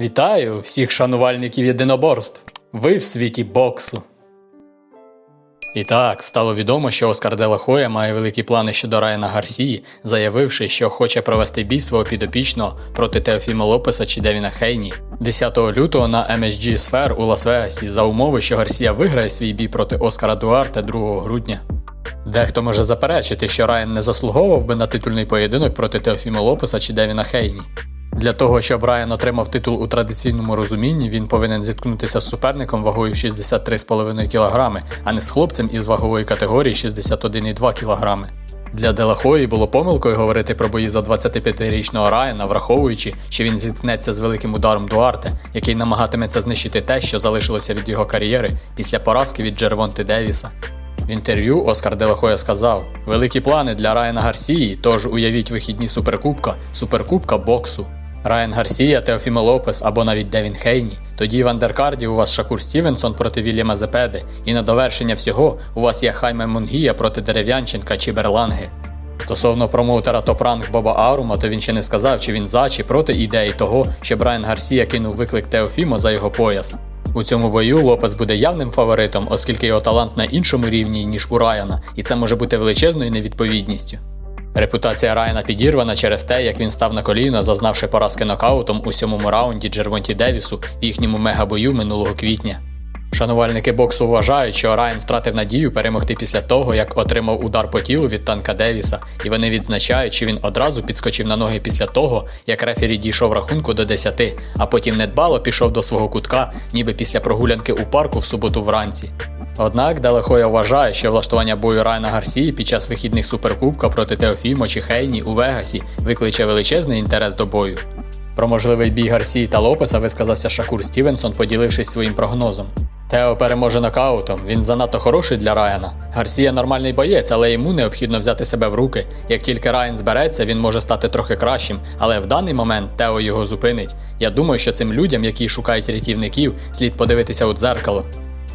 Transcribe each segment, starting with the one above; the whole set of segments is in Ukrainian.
Вітаю всіх шанувальників єдиноборств. Ви в світі боксу. І так, стало відомо, що Оскар Де Ла має великі плани щодо Райана Гарсії, заявивши, що хоче провести бій свого підопічного проти Теофіма Лопеса чи Девіна Хейні 10 лютого на MSG Sphere у Лас-Вегасі за умови, що Гарсія виграє свій бій проти Оскара Дуарте 2 грудня. Дехто може заперечити, що Райан не заслуговував би на титульний поєдинок проти Теофіма Лопеса чи Девіна Хейні. Для того, щоб Райан отримав титул у традиційному розумінні, він повинен зіткнутися з суперником вагою 63,5 кг, а не з хлопцем із вагової категорії 61,2 кг. Для Делахої було помилкою говорити про бої за 25-річного Райана, враховуючи, що він зіткнеться з великим ударом Дуарте, який намагатиметься знищити те, що залишилося від його кар'єри після поразки від Джервонти Девіса. В інтерв'ю Оскар Делахоя сказав: Великі плани для Райана Гарсії, тож уявіть вихідні суперкубка, суперкубка боксу. Райан Гарсія, Теофімо Лопес або навіть Девін Хейні. Тоді в андеркарді у вас Шакур Стівенсон проти Вільяма Зепеди, і на довершення всього у вас є Хайме Мунгія проти Дерев'янченка чи Берланги. Стосовно промоутера топ-ранг Боба Арума, то він ще не сказав, чи він за чи проти ідеї того, що Брайан Гарсія кинув виклик Теофімо за його пояс. У цьому бою Лопес буде явним фаворитом, оскільки його талант на іншому рівні, ніж у Райана, і це може бути величезною невідповідністю. Репутація Райана підірвана через те, як він став на коліно, зазнавши поразки нокаутом у сьомому раунді Джервонті Девісу в їхньому мегабою минулого квітня. Шанувальники боксу вважають, що Райан втратив надію перемогти після того, як отримав удар по тілу від танка Девіса, і вони відзначають, що він одразу підскочив на ноги після того, як рефері дійшов рахунку до 10, а потім недбало пішов до свого кутка, ніби після прогулянки у парку в суботу вранці. Однак Делехоя вважає, що влаштування бою Райана Гарсії під час вихідних суперкубка проти Теофімо чи Хейні у Вегасі викличе величезний інтерес до бою. Про можливий бій Гарсії та Лопеса висказався Шакур Стівенсон, поділившись своїм прогнозом. Тео переможе нокаутом, він занадто хороший для Райана. Гарсія нормальний боєць, але йому необхідно взяти себе в руки. Як тільки Райан збереться, він може стати трохи кращим, але в даний момент Тео його зупинить. Я думаю, що цим людям, які шукають рятівників, слід подивитися у дзеркало.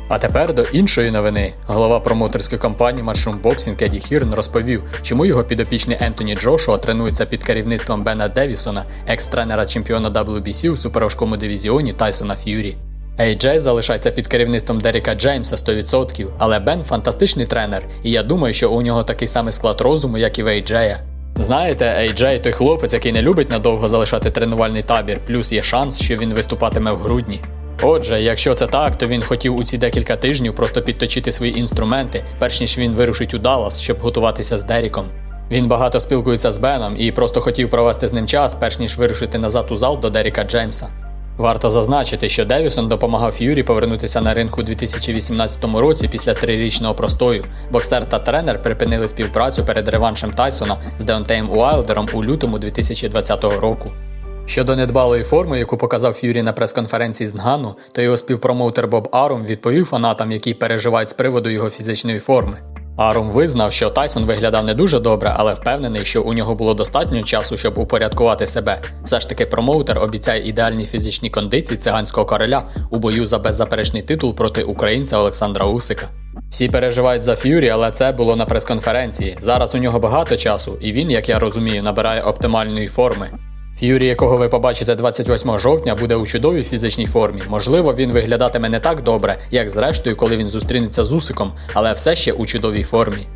А тепер до іншої новини. Голова промоутерської компанії Mushroom Boxing Еді Хірн розповів, чому його підопічний Ентоні Джошуа тренується під керівництвом Бена Девісона, екс-тренера чемпіона WBC у суперважкому дивізіоні Тайсона Ф'юрі. AJ залишається під керівництвом Деріка Джеймса 100%, але Бен фантастичний тренер, і я думаю, що у нього такий самий склад розуму, як і в AJ. Знаєте, AJ той хлопець, який не любить надовго залишати тренувальний табір, плюс є шанс, що він виступатиме в грудні. Отже, якщо це так, то він хотів у ці декілька тижнів просто підточити свої інструменти, перш ніж він вирушить у Даллас, щоб готуватися з Деріком. Він багато спілкується з Беном і просто хотів провести з ним час, перш ніж вирушити назад у зал до Деріка Джеймса. Варто зазначити, що Девісон допомагав Ф'юрі повернутися на ринку у 2018 році після трирічного простою. Боксер та тренер припинили співпрацю перед реваншем Тайсона з Деонтеєм Уайлдером у лютому 2020 року. Щодо недбалої форми, яку показав Ф'юрі на прес-конференції з Нгану, то його співпромоутер Боб Арум відповів фанатам, які переживають з приводу його фізичної форми. Арум визнав, що Тайсон виглядав не дуже добре, але впевнений, що у нього було достатньо часу, щоб упорядкувати себе. Все ж таки, промоутер обіцяє ідеальні фізичні кондиції циганського короля у бою за беззаперечний титул проти українця Олександра Усика. Всі переживають за Ф'юрі, але це було на прес-конференції. Зараз у нього багато часу, і він, як я розумію, набирає оптимальної форми. Ф'юрі, якого ви побачите 28 жовтня, буде у чудовій фізичній формі. Можливо, він виглядатиме не так добре, як зрештою, коли він зустрінеться з Усиком, але все ще у чудовій формі.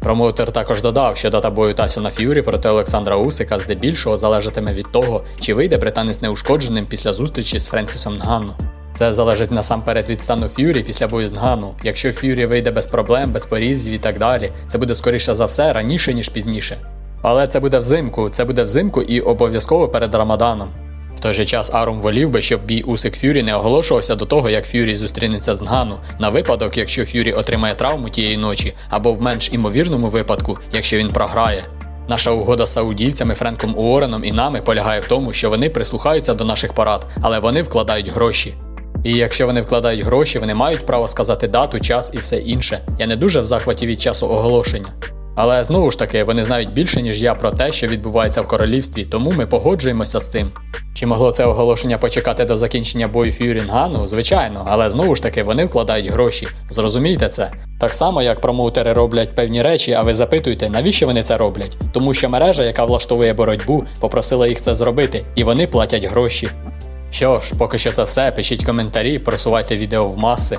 Промоутер також додав, що дата бою Тайсона Ф'юрі проти Олександра Усика здебільшого залежатиме від того, чи вийде британець неушкодженим після зустрічі з Френсісом Нганну. Це залежить насамперед від стану Ф'юрі після бою з Нгану. Якщо Ф'юрі вийде без проблем, без порізів і так далі, це буде скоріше за все раніше, ніж пізніше. Але це буде взимку, це буде взимку і обов'язково перед Рамаданом. В той же час Арум волів би, щоб бій Усик Ф'юрі не оголошувався до того, як Ф'юрі зустрінеться з Нгану, на випадок, якщо Ф'юрі отримає травму тієї ночі, або в менш імовірному випадку, якщо він програє. Наша угода з саудівцями Френком Уореном і нами полягає в тому, що вони прислухаються до наших порад, але вони вкладають гроші. І якщо вони вкладають гроші, вони мають право сказати дату, час і все інше. Я не дуже в захваті від часу оголошення. Але знову ж таки, вони знають більше, ніж я про те, що відбувається в королівстві, тому ми погоджуємося з цим. Чи могло це оголошення почекати до закінчення бою Ф'юрінгану? Звичайно, але знову ж таки вони вкладають гроші. Зрозумійте це. Так само, як промоутери роблять певні речі, а ви запитуєте, навіщо вони це роблять? Тому що мережа, яка влаштовує боротьбу, попросила їх це зробити, і вони платять гроші. Що ж, поки що це все. Пишіть коментарі, просувайте відео в маси.